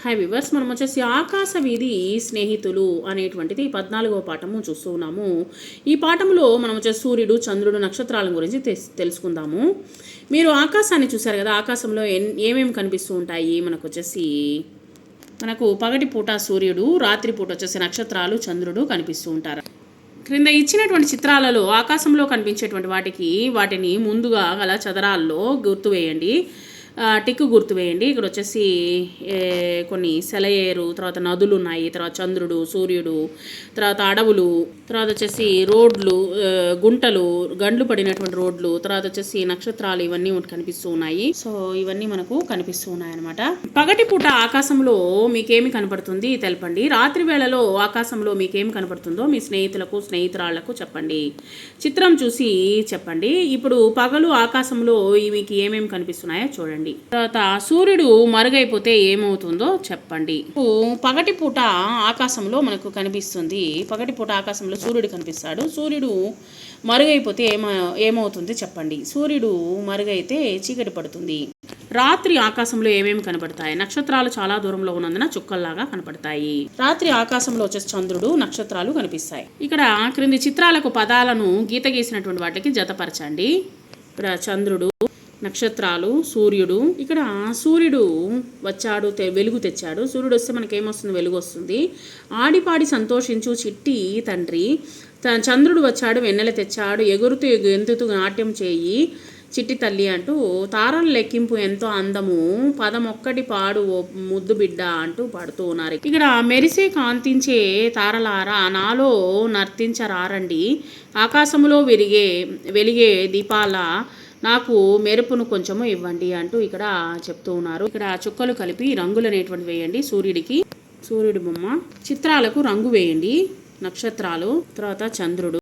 Hi viewers మనం వచ్చేసి ఆకాశ వీధి స్నేహితులు అనేటువంటిది పద్నాలుగవ పాఠము చూస్తూ ఉన్నాము. ఈ పాఠంలో మనం వచ్చేసి సూర్యుడు చంద్రుడు నక్షత్రాల గురించి తెలుసుకుందాము. మీరు ఆకాశాన్ని చూశారు కదా ఆకాశంలో ఎన్ ఏమేమి కనిపిస్తూ ఉంటాయి? మనకు వచ్చేసి మనకు పగటిపూట సూర్యుడు రాత్రిపూట వచ్చేసి నక్షత్రాలు చంద్రుడు కనిపిస్తూ ఉంటారు. క్రింద ఇచ్చినటువంటి చిత్రాలలో ఆకాశంలో కనిపించేటువంటి వాటికి వాటిని ముందుగా గల చదరాల్లో గుర్తు వేయండి. ఆ, టిక్కు గుర్తు వేయండి. ఇక్కడ వచ్చేసి ఏ, కొన్ని సెలయేరు తర్వాత నదులు ఉన్నాయి తర్వాత చంద్రుడు సూర్యుడు తర్వాత అడవులు తర్వాత వచ్చేసి రోడ్లు గుంటలు గండ్లు పడినటువంటి రోడ్లు తర్వాత వచ్చేసి నక్షత్రాలు ఇవన్నీ మనకు కనిపిస్తూ ఉన్నాయి. సో ఇవన్నీ మనకు కనిపిస్తూ ఉన్నాయి అనమాట పగటిపూట ఆకాశంలో మీకేమి కనపడుతుంది తెలపండి. రాత్రి వేళలో ఆకాశంలో మీకేమి కనపడుతుందో మీ స్నేహితులకు స్నేహితురాళ్ళకు చెప్పండి. చిత్రం చూసి చెప్పండి. ఇప్పుడు పగలు ఆకాశంలో మీకు ఏమేమి కనిపిస్తున్నాయో చూడండి. తర్వాత సూర్యుడు మరుగైపోతే ఏమవుతుందో చెప్పండి. పగటి పూట ఆకాశంలో మనకు కనిపిస్తుంది. పగటి పూట ఆకాశంలో సూర్యుడు కనిపిస్తాడు. సూర్యుడు మరుగైపోతే ఏమ ఏమవుతుంది చెప్పండి. సూర్యుడు మరుగైతే చీకటి పడుతుంది. రాత్రి ఆకాశంలో ఏమేమి కనబడతాయి నక్షత్రాలు చాలా దూరంలో ఉన్నందున చుక్కల్లాగా కనపడతాయి. రాత్రి ఆకాశంలో వచ్చేసి చంద్రుడు నక్షత్రాలు కనిపిస్తాయి. ఇక్కడ క్రింది చిత్రాలకు పదాలను గీత గీసినటువంటి వాటికి జతపరచండి. ఇక్కడ చంద్రుడు నక్షత్రాలు సూర్యుడు. ఇక్కడ సూర్యుడు వచ్చాడు తె- వెలుగు తెచ్చాడు. సూర్యుడు వస్తే మనకి ఏమొస్తుంది వెలుగు వస్తుంది ఆడిపాడి సంతోషించు చిట్టి తండ్రి. త- చంద్రుడు వచ్చాడు వెన్నెల తెచ్చాడు. ఎగురుతూ ఎగు- ఎంతుతూ నాట్యం చేయి చిట్టి తల్లి అంటూ తారల లెక్కింపు ఎంతో అందము. పదమొక్కటి పాడు ముద్దు బిడ్డ అంటూ పాడుతూ ఉన్నారు. ఇక్కడ మెరిసే కాంతించే తారలారా నాలో నర్తించరారండి ఆకాశములో విరిగే వెలిగే దీపాల నాకు మెరుపును కొంచెము ఇవ్వండి అంటూ ఇక్కడ చెప్తూ ఉన్నారు. ఇక్కడ చుక్కలు కలిపి రంగులు అనేటువంటి వేయండి సూర్యుడికి. సూర్యుడి బొమ్మ. చిత్రాలకు రంగు వేయండి. నక్షత్రాలు. తర్వాత చంద్రుడు.